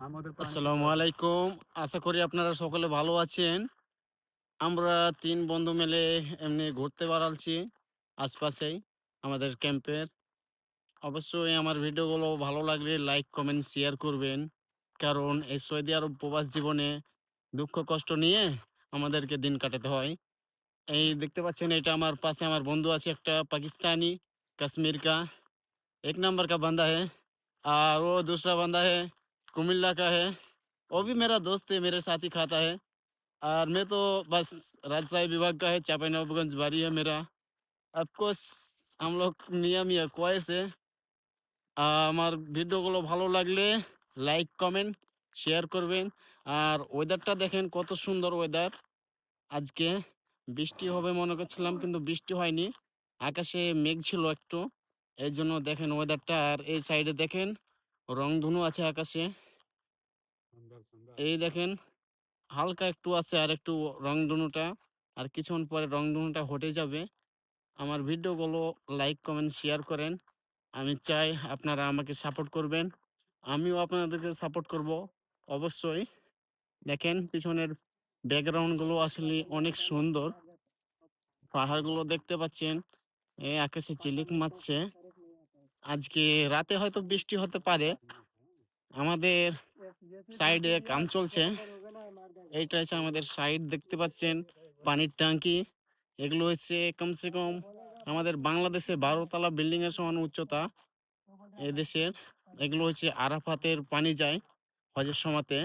আসসালামু আলাইকুম। আশা করি আপনারা সকলে ভালো আছেন। আমরা তিন বন্ধু মিলে এমনি ঘুরতে বেড়াচ্ছি আশপাশেই আমাদের ক্যাম্পের। অবশ্যই আমার ভিডিওগুলো ভালো লাগলে লাইক কমেন্ট শেয়ার করবেন। কারণ এই সৌদি আরব প্রবাস জীবনে দুঃখ কষ্ট নিয়ে আমাদেরকে দিন কাটাতে হয়। এই দেখতে পাচ্ছেন এটা আমার পাশে আমার বন্ধু আছে একটা পাকিস্তানি কাশ্মীর কা এক নম্বর কা বান্দা হ্যাঁ আর ও দুসরা বান্দা হ্যাঁ कुमिल्ला का है वो भी मेरा दोस्त है मेरे साथ ही खाता है और मैं तो बस राजशाही विभाग का है चापाई नवाबगंज बारी है मेरा অফকোর্স हम लोग নিয়ম ইয়া কয়েস है আহ, আমার ভিডিওগুলো ভালো লাগলে লাইক কমেন্ট শেয়ার করবেন আর ওয়েদারটা দেখেন কত সুন্দর ওয়েদার আজকে বৃষ্টি হবে মনে করছিলাম কিন্তু বৃষ্টি হয়নি আকাশে মেঘ ছিল একটু এই জন্য দেখেন ওয়েদারটা আর এই সাইডে দেখেন রংধনু আছে আকাশে সুন্দর সুন্দর এই দেখেন, হালকা একটু আছে আর একটু রংধনুটা আর কিছুক্ষণ পরে রংধনুটা হটে যাবে। আমার ভিডিওগুলো লাইক, কমেন্ট, শেয়ার করেন। আমি চাই আপনারা আমাকে সাপোর্ট করবেন। আমিও আপনাদেরকে সাপোর্ট করব, অবশ্যই। দেখেন, পিছনের ব্যাকগ্রাউন্ডগুলো আসলে অনেক সুন্দর। পাহাড়গুলো দেখতে পাচ্ছেন এই আকাশে চিলিক মারছে। আজকে রাতে হয়তো বৃষ্টি হতে পারে। আমাদের সাইডে কাম চলছে। এইটা হচ্ছে আমাদের সাইড দেখতে পাচ্ছেন। পানির ট্যাঙ্কি। এগুলো হচ্ছে কমসে কম আমাদের বাংলাদেশে বারোতলা বিল্ডিং এর সমান উচ্চতা। এদেশের এগুলো হচ্ছে আরাফাতের পানি যায় হজের সময়তে।